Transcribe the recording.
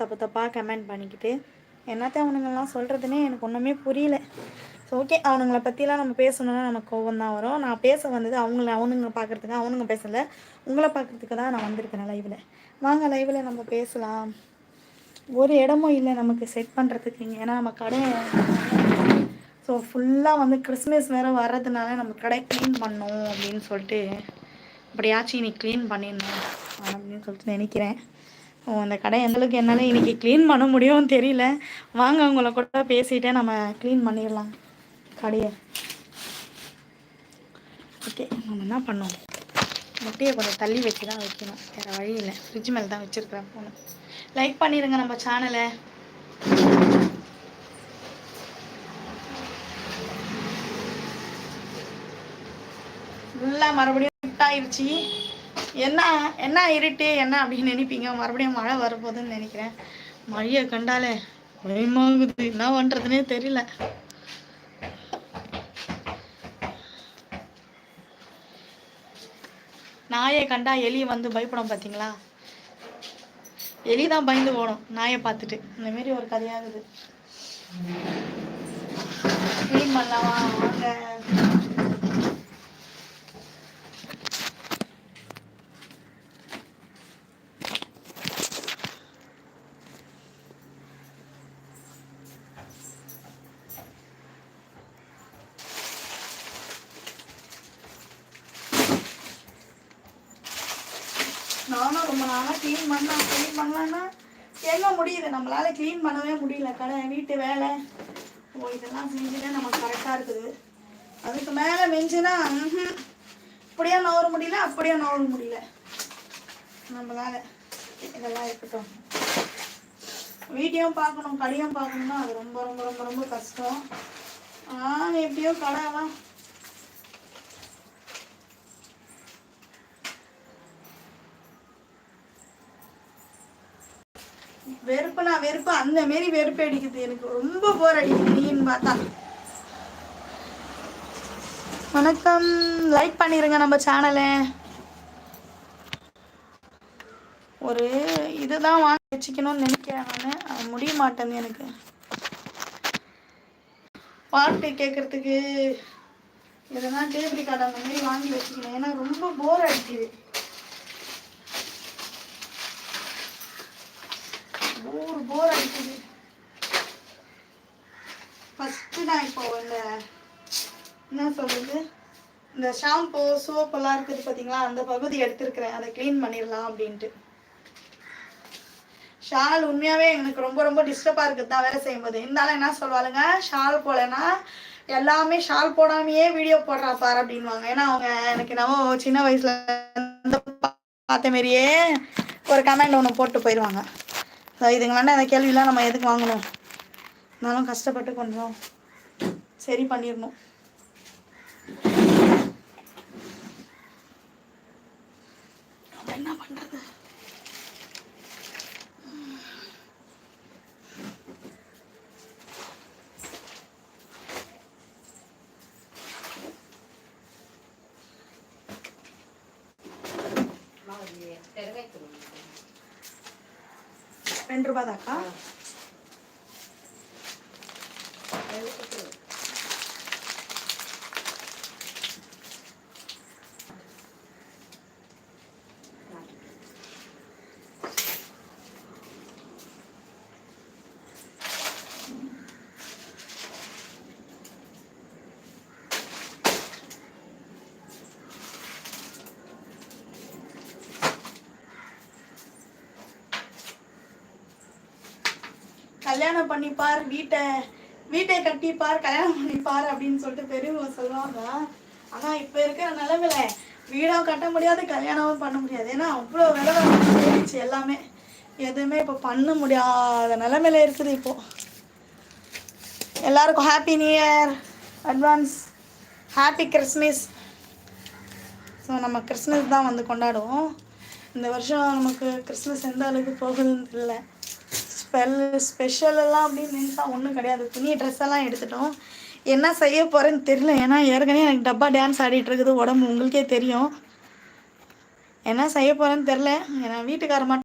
தப்பு தப்பாக கமெண்ட் பண்ணிக்கிட்டு என்னத்த அவனுங்கெல்லாம் சொல்கிறதுனே எனக்கு ஒன்றுமே புரியல. ஸோ ஓகே அவனுங்களை பற்றிலாம் நம்ம பேசணுன்னா நமக்கு கோவம் தான் வரும். நான் பேச வந்தது அவங்கள அவனுங்க பார்க்குறதுக்கு அவனுங்க பேசலை. உங்களை பார்க்குறதுக்கு தான் நான் வந்திருக்கேன் லைவில் வாங்க லைவில் நம்ம பேசலாம். ஒரு இடமும் இல்லை நமக்கு செட் பண்ணுறதுக்கு இங்கே. ஏன்னா நம்ம கடை ஸோ ஃபுல்லாக வந்து கிறிஸ்மஸ் வேறு வர்றதுனால நம்ம கடை க்ளீன் பண்ணோம் அப்படின்னு சொல்லிட்டு அப்படியாச்சும் இன்னைக்கு க்ளீன் பண்ணிடணும் அப்படின்னு சொல்லிட்டு நினைக்கிறேன். அந்த கடை எந்தளவுக்கு என்னால் இன்றைக்கி க்ளீன் பண்ண முடியும்னு தெரியல. வாங்க அவங்கள கூட பேசிகிட்டே நம்ம க்ளீன் பண்ணிடலாம் கடையை. ஓகே நம்ம என்ன பண்ணோம் முட்டையை கொஞ்சம் தள்ளி வச்சு தான் வைக்கணும். வேறு வழி இல்லை. ஃப்ரிட்ஜ் மேலே தான் வச்சுருக்கிறேன் ஃபோனை லைக் பண்ணிடுங்க நம்ம சேனலை ஃபுல்லாக மறுபடியும் இருட்டாயிருச்சு என்ன என்ன இருட்டு என்ன அப்படின்னு நினைப்பீங்க? மறுபடியும் மழை வரப்போகுதுன்னு நினைக்கிறேன். மழையை கண்டாலே பயமாகுது. என்ன பண்ணுறதுனே தெரியல. நாயை கண்டா எலி வந்து பயப்படும் பார்த்தீங்களா எலி தான் பயந்து போகணும் நாயை பார்த்துட்டு. இந்த மாரி ஒரு கதையாகுது. க்ளீன் பண்ணலாமா வாங்க. நானும் ரொம்ப நாளாக க்ளீன் பண்ணலாம் க்ளீன் பண்ணலான்னா எங்கே முடியுது? நம்மளால் க்ளீன் பண்ணவே முடியல. கடை வீட்டு வேலை. ஓ இதெல்லாம் செஞ்சுட்டே நமக்கு கரெக்டாக இருக்குது. அதுக்கு மேலே மெஞ்சுனா இப்படியே நவர முடியல அப்படியே நவர முடியல. நம்மளால். இதெல்லாம் இருக்கட்டும். வீட்டையும் பார்க்கணும் கடையும் பார்க்கணும்னா அது ரொம்ப ரொம்ப ரொம்ப ரொம்ப கஷ்டம். ஆனால் எப்படியோ கடைலாம் வெறுப்புனா வெறுப்பு அந்த மாரி வெறுப்பு அடிக்குது. எனக்கு ரொம்ப போர் அடிக்குது. நீன்னு பார்த்தா. வணக்கம். லைக் பண்ணிருங்க நம்ம சேனலை ஒரு இதுதான் வாங்கி வச்சுக்கணும்னு நினைக்கிறேன் நான். அது முடிய மாட்டேங்குது எனக்கு. பாட்டு கேட்கறதுக்கு எதனா டேபிள் கார்டு அந்த மாதிரி வாங்கி வச்சுக்கணும். ஏன்னா ரொம்ப போர் அடிக்குது. போர் போர் அடிக்குது. ஃபஸ்ட்டு நான் இப்போ இந்த என்ன சொல்கிறது இந்த ஷாம்பு சோப்பெல்லாம் இருக்குது பார்த்தீங்களா அந்த பகுதி எடுத்துருக்கிறேன். அதை க்ளீன் பண்ணிடலாம் அப்படின்ட்டு. ஷால் உண்மையாகவே எனக்கு ரொம்ப ரொம்ப டிஸ்டர்பாக இருக்குது தான் வேலை செய்யும்போது இருந்தாலும் என்ன சொல்லுவாளுங்க? ஷால் போலன்னா எல்லாமே ஷால் போடாமையே வீடியோ போடுறா பார் அப்படின்வாங்க ஏன்னா அவங்க எனக்கு என்னவோ சின்ன வயசுல பார்த்த மாரியே ஒரு கமெண்ட் ஒன்று போட்டு போயிடுவாங்க. இதுங்க வேண்டாம் இந்த கேள்வியெலாம் நம்ம எதுக்கு வாங்கணும்? இருந்தாலும் கஷ்டப்பட்டு கொஞ்சம் சரி பண்ணிடணும். என்ன பண்ணுறது రెండు ರೂಪಾಯಿ ಅಕ್ಕ கல்யாணம் பண்ணிப்பார் வீட்டை வீட்டை கட்டிப்பார் கல்யாணம் பண்ணிப்பார் அப்படின்னு சொல்லிட்டு பெரியவங்க சொல்லுவாங்க. ஆனால் இப்போ இருக்கிற நிலமையில வீடும் கட்ட முடியாது கல்யாணமும் பண்ண முடியாது. ஏன்னா அவ்வளோ விலை போயிடுச்சு எல்லாமே. எதுவுமே இப்போ பண்ண முடியாத நிலமையில இருக்குது இப்போ. எல்லாருக்கும் happy new year advance happy Christmas so நம்ம கிறிஸ்மஸ் தான் வந்து கொண்டாடுவோம். இந்த வருஷம் நமக்கு கிறிஸ்மஸ் எந்த அளவுக்கு போகுதுன்னு தெரியல. ஸ்பெல் ஸ்பெஷலெல்லாம் அப்படின்னு நினைச்சா ஒன்றும் கிடையாது. துணி ட்ரெஸ் எல்லாம் எடுத்துட்டோம். என்ன செய்ய போகிறேன்னு தெரியல. ஏன்னா ஏற்கனவே எனக்கு டப்பா டான்ஸ் ஆடிட்டு இருக்குது. உடம்பு உங்களுக்கே தெரியும். என்ன செய்ய போகிறேன்னு தெரில ஏன்னா வீட்டுக்கார மட்டும்